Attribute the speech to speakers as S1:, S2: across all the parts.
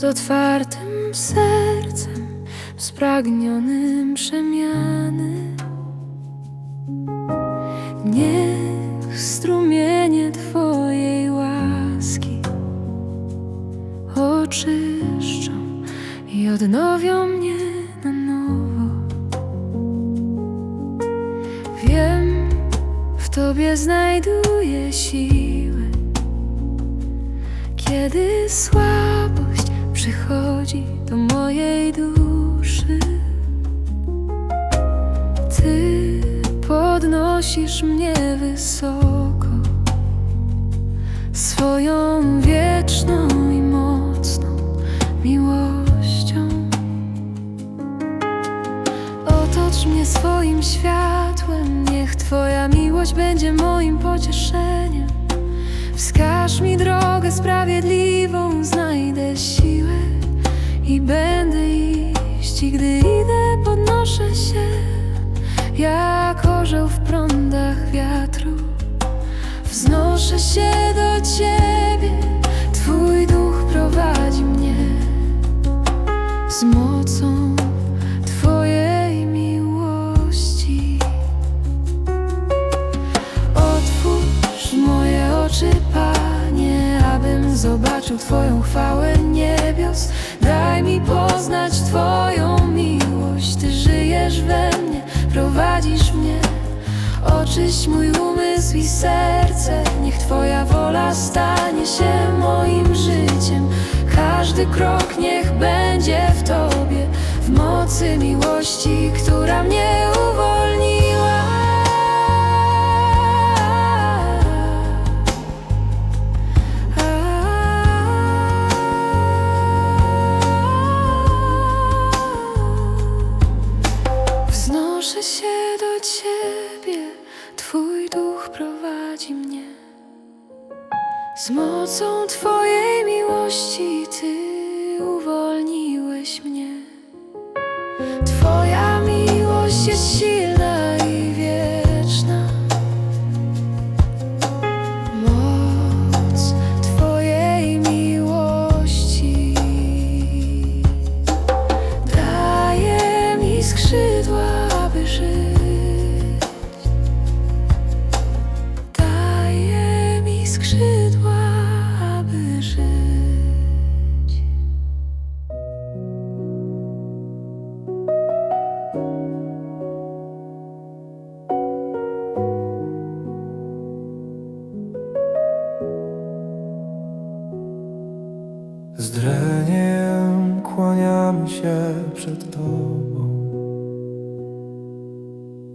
S1: z otwartym sercem, spragnionym przemiany. Niech strumienie Twojej łaski oczyszczą i odnowią mnie na nowo. Wiem, w Tobie znajduję siłę, kiedy słabość przychodzi do mojej duszy. Ty podnosisz mnie wysoko swoją wieczną i mocną miłością. Otocz mnie swoim światłem, niech Twoja miłość będzie moim pocieszeniem. Wskaż mi drogę jak orzeł w prądach wiatru. Wznoszę się do Ciebie, Oczyść mój umysł i serce, niech Twoja wola stanie się moim życiem. Każdy krok niech będzie w Tobie, w mocy miłości, która mnie uwolniła. Mnie. Z mocą Twojej miłości Ty uwolniłeś mnie.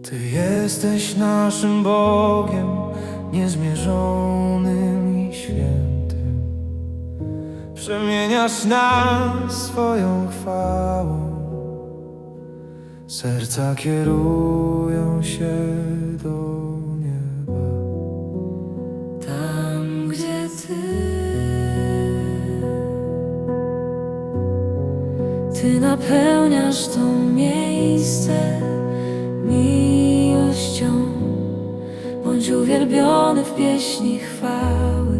S2: Ty jesteś naszym Bogiem, niezmierzonym i świętym. Przemieniasz nas swoją chwałą. Serca kierują się do nieba.
S1: Tam, gdzie Ty, Ty napełniasz to miejsce miłością. Bądź uwielbiony w pieśni chwały.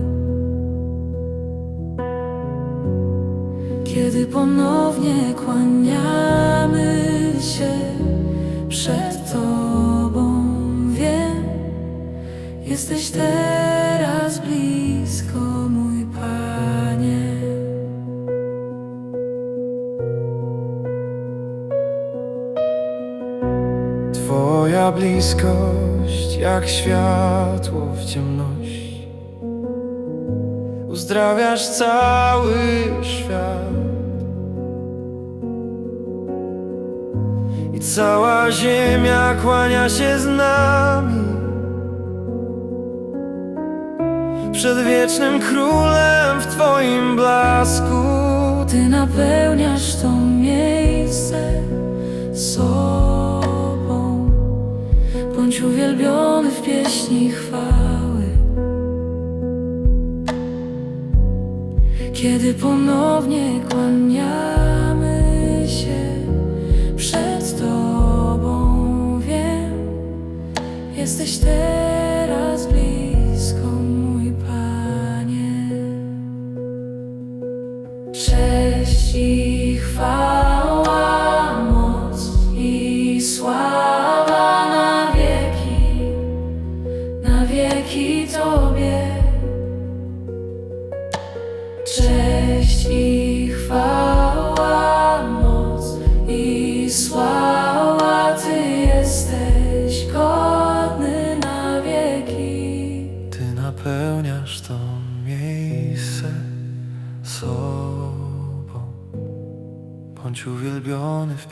S1: Kiedy ponownie kłaniamy się przed Tobą, wiem, Jesteś teraz
S2: Twoja bliskość jak światło w ciemności. Uzdrawiasz cały świat. I cała ziemia kłania się z nami. Przed wiecznym królem w Twoim blasku.
S1: Ty napełniasz to miejsce sobą. Bądź uwielbiony w pieśni chwały. Kiedy ponownie kłaniamy się przed Tobą Wiem, jesteś teraz blisko mój Panie. Cześć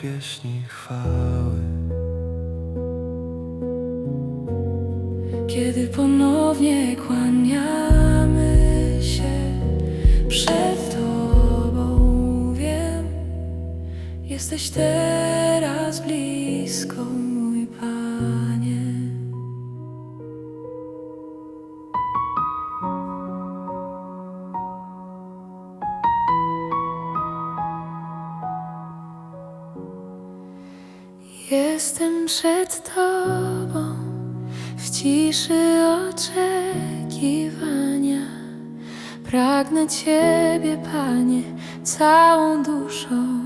S2: pieśni chwały.
S1: Kiedy ponownie kłaniamy się przed Tobą, wiem, jesteś teraz blisko, Przed Tobą w ciszy oczekiwania. Pragnę Ciebie, Panie, całą duszą.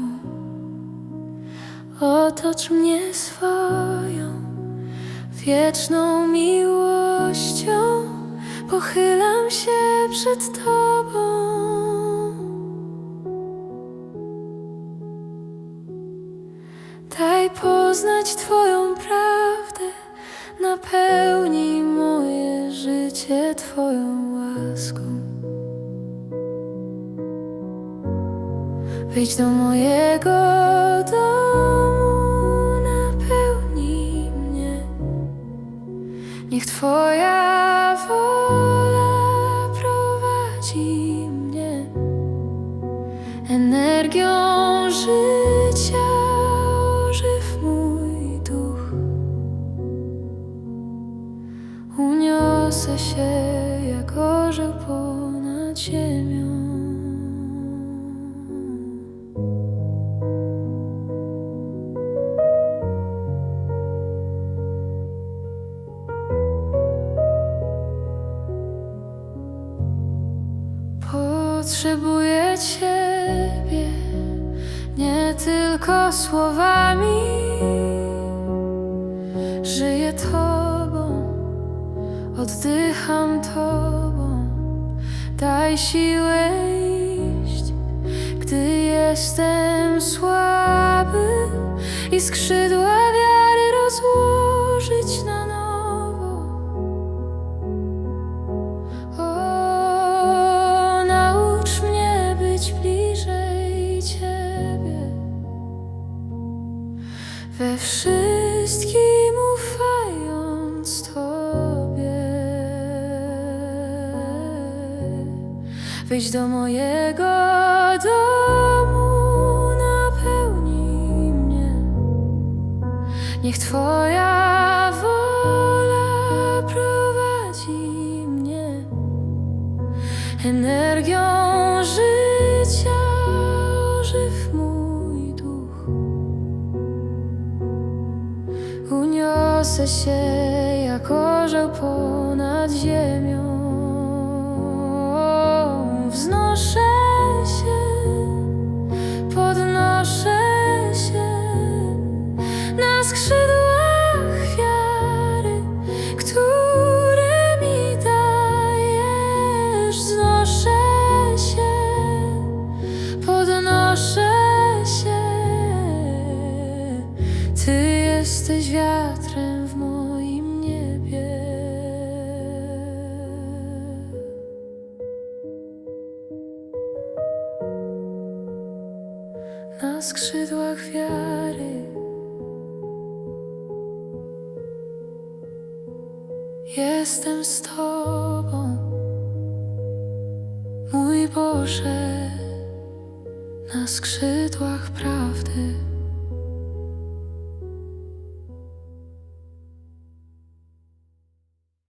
S1: Otocz mnie swoją wieczną miłością. Pochylam się przed Tobą. Poznać Twoją prawdę, napełnij moje życie Twoją łaską. Wejdź do mojego domu, napełnij mnie. Niech Twoja wola prowadzi Uniosę się jak orzeł ponad ziemią. Potrzebuję Ciebie nie tylko słowami. Żyję Tobą, oddycham Tobą. Daj siłę iść, gdy jestem słaby i skrzydła wiary rozłożyć na nowo. O, naucz mnie być bliżej Ciebie, we wszystkim Wejdź do mojego domu, napełnij mnie. Niech Twoja wola prowadzi mnie energią życia ożyw mój duch. Uniosę się skrzydłach wiary jestem z Tobą, mój Boże, na skrzydłach prawdy.